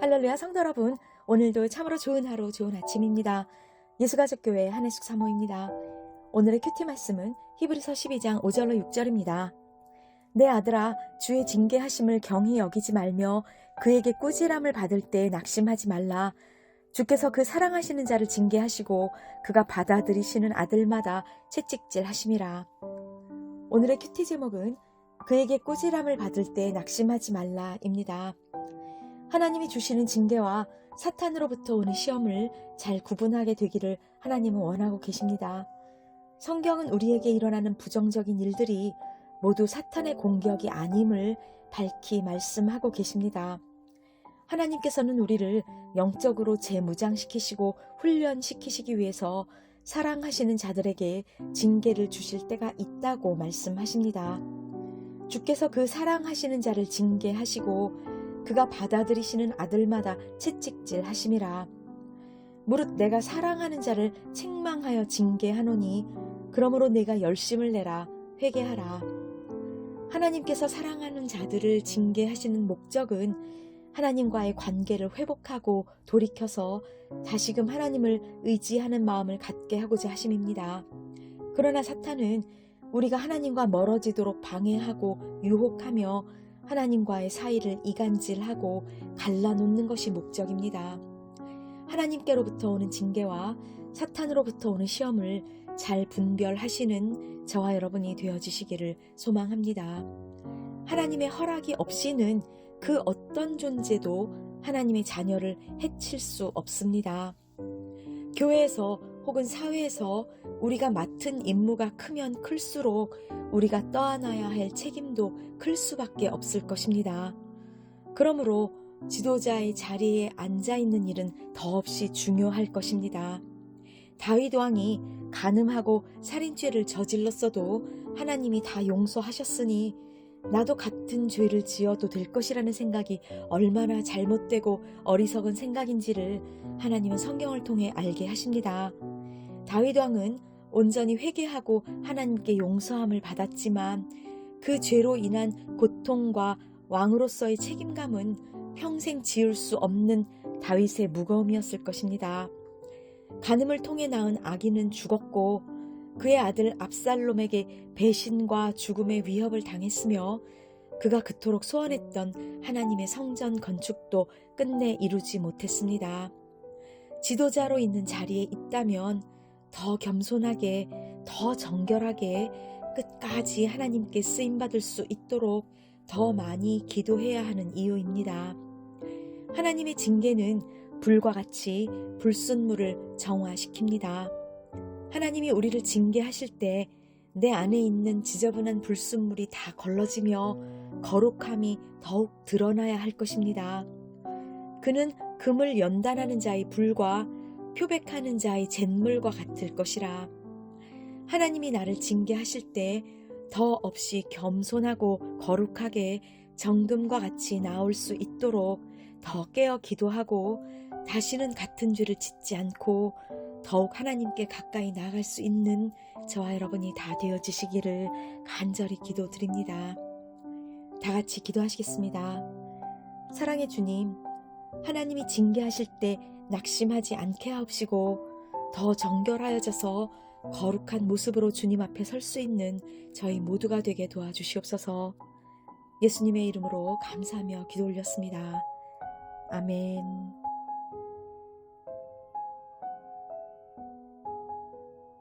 할렐루야 성도 여러분, 오늘도 참으로 좋은 하루, 좋은 아침입니다. 예수가족교회 한혜숙 사모입니다. 오늘의 큐티 말씀은 히브리서 12장 5절로 6절입니다. 내 아들아, 주의 징계하심을 경히 여기지 말며 그에게 꾸지람을 받을 때 낙심하지 말라. 주께서 그 사랑하시는 자를 징계하시고 그가 받아들이시는 아들마다 채찍질 하심이라. 오늘의 큐티 제목은 그에게 꾸지람을 받을 때 낙심하지 말라입니다. 하나님이 주시는 징계와 사탄으로부터 오는 시험을 잘 구분하게 되기를 하나님은 원하고 계십니다. 성경은 우리에게 일어나는 부정적인 일들이 모두 사탄의 공격이 아님을 밝히 말씀하고 계십니다. 하나님께서는 우리를 영적으로 재무장시키시고 훈련시키시기 위해서 사랑하시는 자들에게 징계를 주실 때가 있다고 말씀하십니다. 주께서 그 사랑하시는 자를 징계하시고 그가 받아들이시는 아들마다 채찍질 하심이라. 무릇 내가 사랑하는 자를 책망하여 징계하노니 그러므로 내가 열심을 내라 회개하라. 하나님께서 사랑하는 자들을 징계하시는 목적은 하나님과의 관계를 회복하고 돌이켜서 다시금 하나님을 의지하는 마음을 갖게 하고자 하심입니다. 그러나 사탄은 우리가 하나님과 멀어지도록 방해하고 유혹하며 하나님과의 사이를 이간질하고 갈라놓는 것이 목적입니다. 하나님께로부터 오는 징계와 사탄으로부터 오는 시험을 잘 분별하시는 저와 여러분이 되어지시기를 소망합니다. 하나님의 허락이 없이는 그 어떤 존재도 하나님의 자녀를 해칠 수 없습니다. 교회에서 혹은 사회에서 우리가 맡은 임무가 크면 클수록 우리가 떠안아야 할 책임도 클 수밖에 없을 것입니다. 그러므로 지도자의 자리에 앉아 있는 일은 더없이 중요할 것입니다. 다윗 왕이 간음하고 살인죄를 저질렀어도 하나님이 다 용서하셨으니 나도 같은 죄를 지어도 될 것이라는 생각이 얼마나 잘못되고 어리석은 생각인지를 하나님은 성경을 통해 알게 하십니다. 다윗 왕은 온전히 회개하고 하나님께 용서함을 받았지만 그 죄로 인한 고통과 왕으로서의 책임감은 평생 지울 수 없는 다윗의 무거움이었을 것입니다. 간음을 통해 낳은 아기는 죽었고 그의 아들 압살롬에게 배신과 죽음의 위협을 당했으며 그가 그토록 소원했던 하나님의 성전 건축도 끝내 이루지 못했습니다. 지도자로 있는 자리에 있다면 더 겸손하게, 더 정결하게 끝까지 하나님께 쓰임받을 수 있도록 더 많이 기도해야 하는 이유입니다. 하나님의 징계는 불과 같이 불순물을 정화시킵니다. 하나님이 우리를 징계하실 때 내 안에 있는 지저분한 불순물이 다 걸러지며 거룩함이 더욱 드러나야 할 것입니다. 그는 금을 연단하는 자의 불과 표백하는 자의 잿물과 같을 것이라. 하나님이 나를 징계하실 때 더 없이 겸손하고 거룩하게 정금과 같이 나올 수 있도록 더 깨어 기도하고 다시는 같은 죄를 짓지 않고 더욱 하나님께 가까이 나아갈 수 있는 저와 여러분이 다 되어지시기를 간절히 기도드립니다. 다 같이 기도하시겠습니다. 사랑의 주님, 하나님이 징계하실 때 낙심하지 않게 하옵시고 더 정결하여져서 거룩한 모습으로 주님 앞에 설 수 있는 저희 모두가 되게 도와주시옵소서 예수님의 이름으로 감사하며 기도 올렸습니다. 아멘.